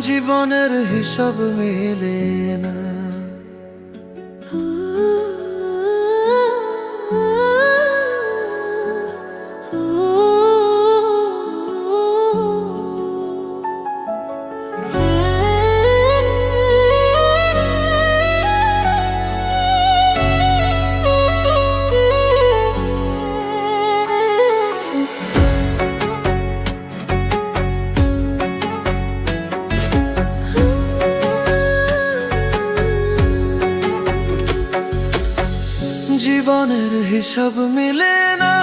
জীবনের হিসাব মেলে না। জীবনের হিসাব মিলে না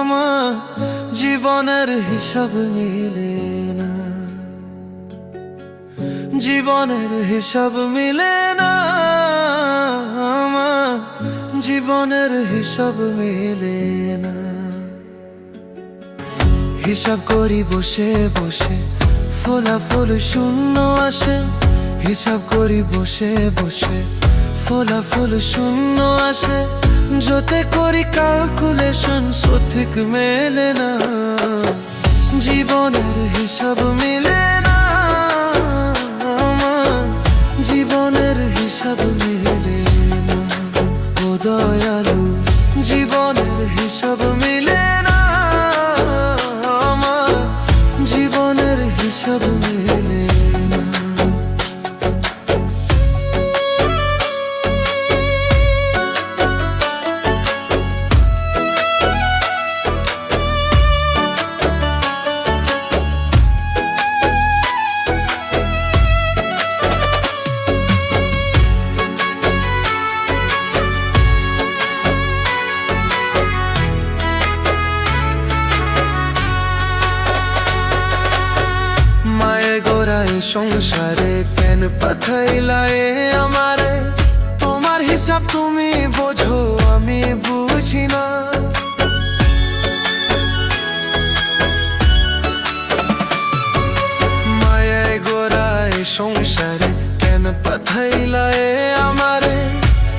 আমার। জীবনের হিসাব মিলে না। জীবনের হিসাব মিলে না আমার। জীবনের হিসাব মিলে না। হিসাব করি বসে বসে ফলাফল শূন্য আসে। হিসাব করি বসে বসে ফলাফল শূন্য আসে। যতে করি ক্যালকুলেশন সঠিক মেলে না। জীবনের হিসাব মিলে। সংসারে কেন পাঠাইলা এ আমারে? তোমার হিসাব তুমি বোঝো, আমি বুঝি না। মায়ায় গোড়ায় সংসারে কেন পাঠাইলা এ আমারে?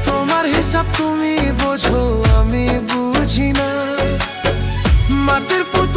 তোমার হিসাব তুমি বোঝো, আমি বুঝি না। মাটির পুতুল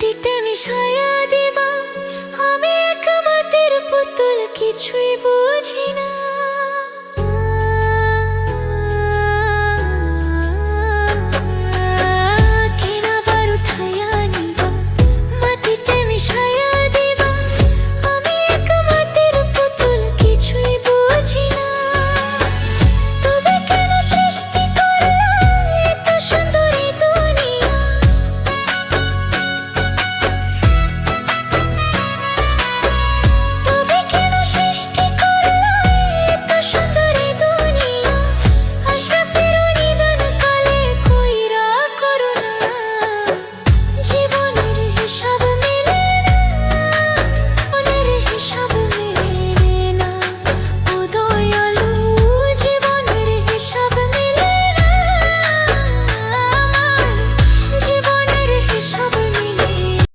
মাটিতে মিশাইয়া দিবা। আমি এক মাটির পুতুল কিছুই বুঝি না।